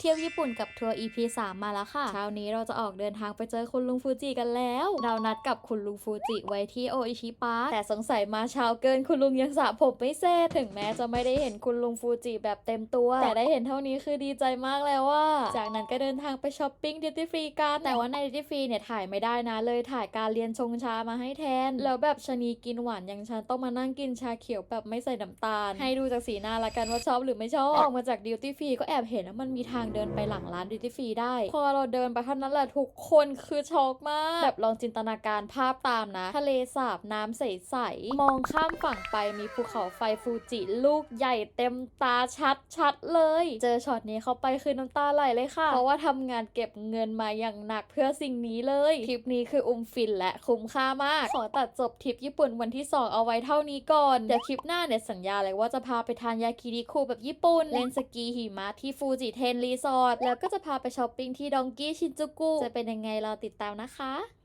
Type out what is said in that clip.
เที่ยวญี่ปุ่นกับทัวร์ EP 3 มาแล้วค่ะ เช้านี้เราจะออกเดินทางไปเจอคุณลุงฟูจิกันแล้ว เรานัดกับคุณลุงฟูจิไว้ที่โออิชิปาร์คแต่สงสัยมาเช้าเกินคุณลุงยังสระผมไม่เสร็จ ถึงแม้จะไม่ได้เห็นคุณลุงฟูจิแบบเต็มตัว แต่ได้เห็นเท่านี้คือดีใจมากแล้วว่า จากนั้นก็เดินทางไปช้อปปิ้งดิวตี้ฟรีกัน แต่ว่าในดิวตี้ฟรีเนี่ยถ่ายไม่ได้นะ เลยถ่ายการเรียนชงชามาให้แทน แล้วแบบชะนีกินหวานอย่างฉันต้องมานั่งกินชาเขียวแบบไม่ใส่น้ำตาล ให้ดูจากสีหน้าละกันว่าชอบหรือไม่ชอบ ออกมาจากดิวตี้ฟรีก็แอบเห็นว่ามันมีทางเดินไปหลังร้านดิวตี้ฟรีได้ พอเราเดินไปเท่านั้นแหละทุกคนคือช็อกมาก แบบลองจินตนาการภาพตามนะ ทะเลสาบน้ำใสๆมองข้ามฝั่งไปมีภูเขาไฟฟูจิลูกใหญ่เต็มตาชัดๆเลย เจอช็อตนี้เขาไปคือน้ำตาไหลเลยค่ะ เพราะว่าทำงานเก็บเงินมาอย่างหนักเพื่อสิ่งนี้เลยทริปนี้คืออุ้มฟินและคุ้มค่ามาก ขอตัดจบทริปญี่ปุ่นวันที่ 2 เอาไว้เท่านี้ก่อน เดี๋ยวคลิปหน้าเนี่ยสัญญาเลยว่าจะพาไปทานยากิริคุแบบญี่ปุ่น เล่นสกีหิมะที่ฟูจิเทนรีสอร์ทแล้วก็จะพาไปช้อปปิ้งที่ดองกี้ชินจูกุจะเป็นยังไงรอติดตามนะคะ